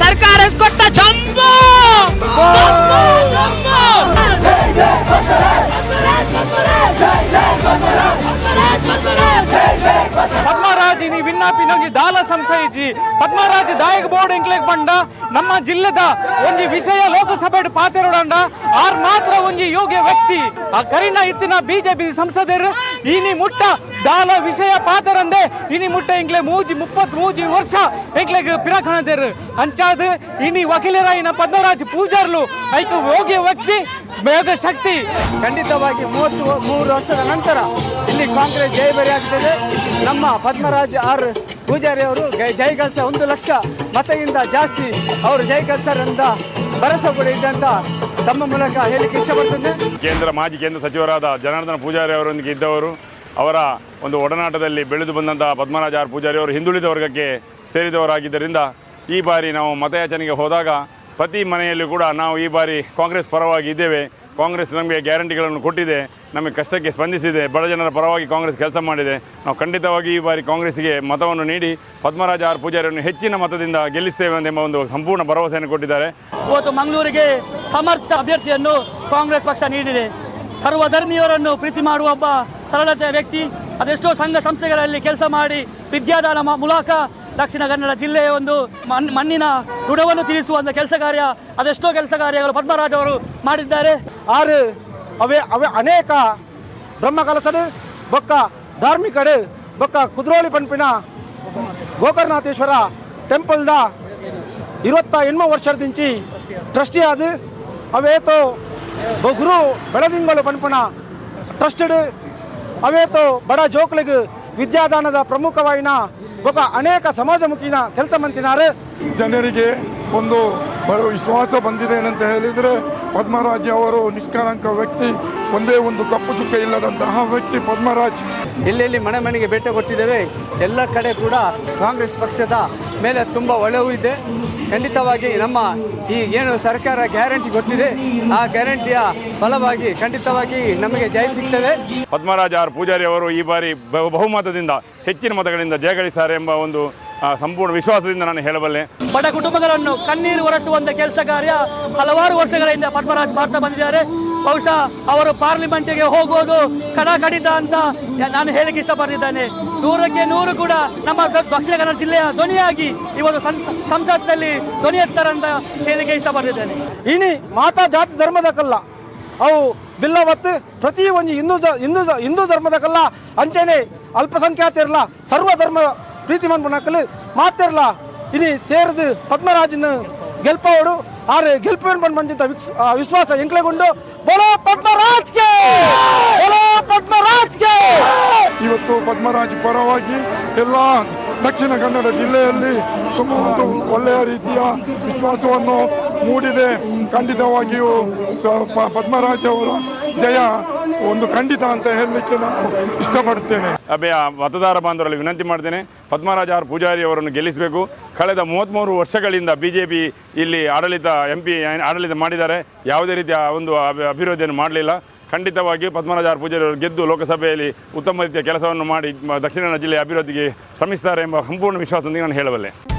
ಸರ್ಕಾರ ಕೊಟ್ಟ ಜಂಬೋ! ಇನಿ ವಿನ್ನಾಪಿನೊಂಜಿ ದಾಲ ಸಂಶಯಿಸಿ ಪದ್ಮರಾಜ್ ದಾಯಕ ಬೋರ್ಡ್ ಇಂಕ್ಲೇಕ್ ಪಂಡ ನಮ್ಮ ಜಿಲ್ಲೆದ ಒಂಜಿ ವಿಷಯ ಲೋಕಸಭೆ ಪಾತೆರೊಡಂಡ ಆರ್ ಮಾತ್ರ ಒಂಜಿ ಯೋಗ್ಯ ವ್ಯಕ್ತಿ. ಆ ಕರಿನ ಇತ್ತಿನ ಬಿಜೆಪಿ ಸಂಸದರು. ಇನಿ ಮುಟ್ಟ ದಾಲ ವಿಷಯ ಪಾತರಂದೆ. ಇನಿ ಮುಟ್ಟ ಇಂಗ್ಲೆ ಮೂಜಿ ಮುಪ್ಪತ್ ಮೂಜಿ ವರ್ಷ ಎಂಕ್ಲೆಗ್ ಪಿರಕಣದೇರು ಅಂಚಾದ ಇನಿ ವಕೀಲರಾಯಿನ ಪದ್ಮರಾಜ್ ಪೂಜಾರ್ಲು ಐಕ ಯೋಗ್ಯ ವ್ಯಕ್ತಿ ಬೇಗ ಶಕ್ತಿ. ಖಂಡಿತವಾಗಿ ಮೂವತ್ತು ಮೂರು ವರ್ಷದ ನಂತರ ಇಲ್ಲಿ ಕಾಂಗ್ರೆಸ್ ಜಯಬೇರಿ ಆಗ್ತದೆ. ನಮ್ಮ ಪದ್ಮರಾಜ್ ಆರ್ ಪೂಜಾರಿ ಅವರು ಜೈ ಕಲ್ಸ ಒಂದು ಲಕ್ಷ ಮತಗಿಂತ ಜಾಸ್ತಿ ಅವರು ಜಯಗಲ್ಸರಿಂದ ಭರವಸೆ ಕೂಡ ಇದ್ದಂತ ತಮ್ಮ ಮೂಲಕ ಹೇಳಿಕೆ ಇಷ್ಟಪಡ್ತೇನೆ. ಕೇಂದ್ರ ಮಾಜಿ ಕೇಂದ್ರ ಸಚಿವರಾದ ಜನಾರ್ದನ ಪೂಜಾರಿ ಅವರೊಂದಿಗೆ ಇದ್ದವರು, ಅವರ ಒಂದು ಒಡನಾಟದಲ್ಲಿ ಬೆಳೆದು ಬಂದಂತಹ ಪದ್ಮರಾಜ ಆರ್ ಪೂಜಾರಿ ಅವರು ಹಿಂದುಳಿದ ವರ್ಗಕ್ಕೆ ಸೇರಿದವರಾಗಿದ್ದರಿಂದ ಈ ಬಾರಿ ನಾವು ಮತಯಾಚನೆಗೆ ಹೋದಾಗ ಪ್ರತಿ ಮನೆಯಲ್ಲೂ ಕೂಡ ನಾವು ಈ ಬಾರಿ ಕಾಂಗ್ರೆಸ್ ಪರವಾಗಿ ಇದ್ದೇವೆ. ಕಾಂಗ್ರೆಸ್ ನಮಗೆ ಗ್ಯಾರಂಟಿಗಳನ್ನು ಕೊಟ್ಟಿದೆ, ನಮಗೆ ಕಷ್ಟಕ್ಕೆ ಸ್ಪಂದಿಸಿದೆ, ಬಡ ಜನರ ಪರವಾಗಿ ಕಾಂಗ್ರೆಸ್ ಕೆಲಸ ಮಾಡಿದೆ. ನಾವು ಖಂಡಿತವಾಗಿ ಈ ಬಾರಿ ಕಾಂಗ್ರೆಸ್ಗೆ ಮತವನ್ನು ನೀಡಿ ಪದ್ಮರಾಜ ಆರ್ ಪೂಜಾರಿಯನ್ನು ಹೆಚ್ಚಿನ ಮತದಿಂದ ಗೆಲ್ಲಿಸ್ತೇವೆ ಎಂಬ ಒಂದು ಸಂಪೂರ್ಣ ಭರವಸೆಯನ್ನು ಕೊಟ್ಟಿದ್ದಾರೆ. ಇವತ್ತು ಮಂಗಳೂರಿಗೆ ಸಮರ್ಥ ಅಭ್ಯರ್ಥಿಯನ್ನು ಕಾಂಗ್ರೆಸ್ ಪಕ್ಷ ನೀಡಿದೆ. ಸರ್ವಧರ್ಮೀಯರನ್ನು ಪ್ರೀತಿ ಮಾಡುವ ಒಬ್ಬ ಸರಳತೆಯ ವ್ಯಕ್ತಿ, ಅದೆಷ್ಟೋ ಸಂಘ ಸಂಸ್ಥೆಗಳಲ್ಲಿ ಕೆಲಸ ಮಾಡಿ ವಿದ್ಯಾದಾನ ಮೂಲಕ ದಕ್ಷಿಣ ಕನ್ನಡ ಜಿಲ್ಲೆಯ ಒಂದು ಮಣ್- ಮಣ್ಣಿನ ಋಣವನ್ನು ತೀರಿಸುವಂಥ ಕೆಲಸ ಕಾರ್ಯ, ಅದೆಷ್ಟೋ ಕೆಲಸ ಕಾರ್ಯಗಳು ಪದ್ಮರಾಜ ಅವರು ಮಾಡಿದ್ದಾರೆ. ಆರು, ಅವೇ ಅವೇ ಅನೇಕ ಬ್ರಹ್ಮಕಲಸಡು ಬೊಕ್ಕ ಧಾರ್ಮಿಕಡು ಬೊಕ್ಕ ಕುದ್ರೋಳಿ ಪಂಪಿನ ಗೋಕರ್ಣನಾಥೇಶ್ವರ ಟೆಂಪಲ್ದ ಇರುವತ್ತ ಎಣ್ಮ ವರ್ಷದಿಂಚಿ ಟ್ರಸ್ಟಿ ಆದ ಅವೇತೋ ಗುರು ಬೆಳದಿಂಗಳು ಪಂಪನ ಟ್ರಸ್ಟೆಡ್ ಅವೇತೋ ಬಡ ಜೋಕ್ಲಿಗ್ ವಿದ್ಯಾದಾನದ ಪ್ರಮುಖವಾಯಿನ ಬೊಕ್ಕ ಅನೇಕ ಸಮಾಜಮುಖಿನ ಕೆಲಸ ಮಂತಿನಾರೆ. ಜನರಿಗೆ ಒಂದು ಬರೋ ವಿಶ್ವಾಸ ಬಂದಿದೆ ಅಂತ ಹೇಳಿದರೆ ಪದ್ಮರಾಜ್ ಅವರು ನಿಷ್ಕಳಂಕ ವ್ಯಕ್ತಿ ಒಂದೇ ಒಂದು ಕಪ್ಪು ಚುಕ್ಕ ಇಲ್ಲದಂತಹ ವ್ಯಕ್ತಿ ಪದ್ಮರಾಜ್. ಎಲ್ಲೆಲ್ಲಿ ಮನೆ ಮನೆಗೆ ಭೇಟಿ ಕೊಟ್ಟಿದ್ದೇವೆ ಎಲ್ಲ ಕಡೆ ಕೂಡ ಕಾಂಗ್ರೆಸ್ ಪಕ್ಷದ ಮೇಲೆ ತುಂಬ ಒಲವು ಇದೆ. ಖಂಡಿತವಾಗಿ ನಮ್ಮ ಈ ಏನು ಸರ್ಕಾರ ಗ್ಯಾರಂಟಿ ಕೊಟ್ಟಿದೆ ಆ ಗ್ಯಾರಂಟಿಯ ಫಲವಾಗಿ ಖಂಡಿತವಾಗಿ ನಮಗೆ ಜಯ ಸಿಗ್ತದೆ. ಪದ್ಮರಾಜ ಆರ್ ಪೂಜಾರಿ ಅವರು ಈ ಬಾರಿ ಬಹು- ಬಹುಮತದಿಂದ ಹೆಚ್ಚಿನ ಮತಗಳಿಂದ ಜಯಗಳಿಸ್ತಾರೆ ಎಂಬ ಒಂದು ಸಂಪೂರ್ಣ ವಿಶ್ವಾಸದಿಂದ ನಾನು ಹೇಳಬಲ್ಲೆ. ಬಡ ಕುಟುಂಬಗಳನ್ನು ಕಣ್ಣೀರು ಒರೆಸುವಂತ ಕೆಲಸ ಕಾರ್ಯ ಹಲವಾರು ವರ್ಷಗಳಿಂದ ಪದ್ಮರಾಜ್ ಮಾಡ್ತಾ ಬಂದಿದ್ದಾರೆ. ಬಹುಶಃ ಅವರು ಪಾರ್ಲಿಮೆಂಟ್ಗೆ ಹೋಗೋದು ಕಡ ಕಡಿತ ಅಂತ ನಾನು ಹೇಳಕ್ಕೆ ಇಷ್ಟಪಡ್ತಿದ್ದೇನೆ. ನೂರಕ್ಕೆ ನೂರು ಕೂಡ ನಮ್ಮ ದಕ್ಷಿಣ ಕನ್ನಡ ಜಿಲ್ಲೆಯ ಧ್ವನಿಯಾಗಿ ಇವತ್ತು ಸಂಸ- ಸಂಸತ್ನಲ್ಲಿ ಧ್ವನಿ ಎತ್ತಾರೆ ಹೇಳಿಕೆ ಇಷ್ಟಪಡ್ತಿದ್ದೇನೆ. ಇನಿ ಮಾತಾ ಜಾತಿ ಧರ್ಮದ ಕಲ್ಲ ಅವು ಬಿಲ್ಲವತ್ತು ಪ್ರತಿ ಒಂದು ಹಿಂದೂ ಹಿಂದೂ ಹಿಂದೂ ಧರ್ಮದ ಕಲ್ಲ ಅಂಚೆನೆ ಅಲ್ಪಸಂಖ್ಯಾತರಿಲ್ಲ ಸರ್ವ ಧರ್ಮ ಪ್ರೀತಿ ಮನ್ಪನಕಲ್ ಮಾತಿರಲ್ಲ ಇನಿ ಸೇರಿದು ಪದ್ಮರಾಜನ ಗೆಲ್ಪವಡು ಆರು ಗೆಲ್ಪೇನ್ ಬಂದ್ ಬಂದಿದ್ದ ವಿಶ್ವಾಸ ಎಂಕ್ಲೆಗೊಂಡು ಬೋಲೋ ಪದ್ಮರಾಜ್ಗೆ! ಬೋಲೋ ಪದ್ಮರಾಜ್ಗೆ! ಇವತ್ತು ಪದ್ಮರಾಜ್ ಪರವಾಗಿ ಎಲ್ಲ ದಕ್ಷಿಣ ಕನ್ನಡ ಜಿಲ್ಲೆಯಲ್ಲಿ ತುಂಬ ಒಂದು ಒಳ್ಳೆಯ ರೀತಿಯ ವಿಶ್ವಾಸವನ್ನು ಮೂಡಿದೆ. ಖಂಡಿತವಾಗಿಯೂ ಪದ್ಮರಾಜ್ ಅವರ ಜಯ ಒಂದು ಖಂಡಿತ ಅಂತ ಹೇಳಲಿಕ್ಕೆ ನಾನು ಇಷ್ಟಪಡುತ್ತೇನೆ. ಅಭಯ, ಮತದಾರ ಬಾಂಧವರಲ್ಲಿ ವಿನಂತಿ ಮಾಡ್ತೇನೆ. ಪದ್ಮರಾಜ ಆರ್ ಪೂಜಾರಿ ಅವರನ್ನು ಗೆಲ್ಲಿಸಬೇಕು. ಕಳೆದ ಮೂವತ್ತ್ಮೂರು ವರ್ಷಗಳಿಂದ ಬಿ ಜೆ ಪಿ ಇಲ್ಲಿ ಆಡಳಿತ ಎಂ ಪಿ ಆಡಳಿತ ಮಾಡಿದ್ದಾರೆ. ಯಾವುದೇ ರೀತಿಯ ಒಂದು ಅಭಿ- ಅಭಿವೃದ್ಧಿಯನ್ನು ಮಾಡಲಿಲ್ಲ. ಖಂಡಿತವಾಗಿ ಪದ್ಮರಾಜ ಆರ್ ಪೂಜಾರಿ ಅವರು ಗೆದ್ದು ಲೋಕಸಭೆಯಲ್ಲಿ ಉತ್ತಮ ರೀತಿಯ ಕೆಲಸವನ್ನು ಮಾಡಿ ದಕ್ಷಿಣ ಜಿಲ್ಲೆಯ ಅಭಿವೃದ್ಧಿಗೆ ಶ್ರಮಿಸುತ್ತಾರೆ ಎಂಬ ಸಂಪೂರ್ಣ ವಿಶ್ವಾಸದೊಂದಿಗೆ ನಾನು ಹೇಳಬಲ್ಲೆ.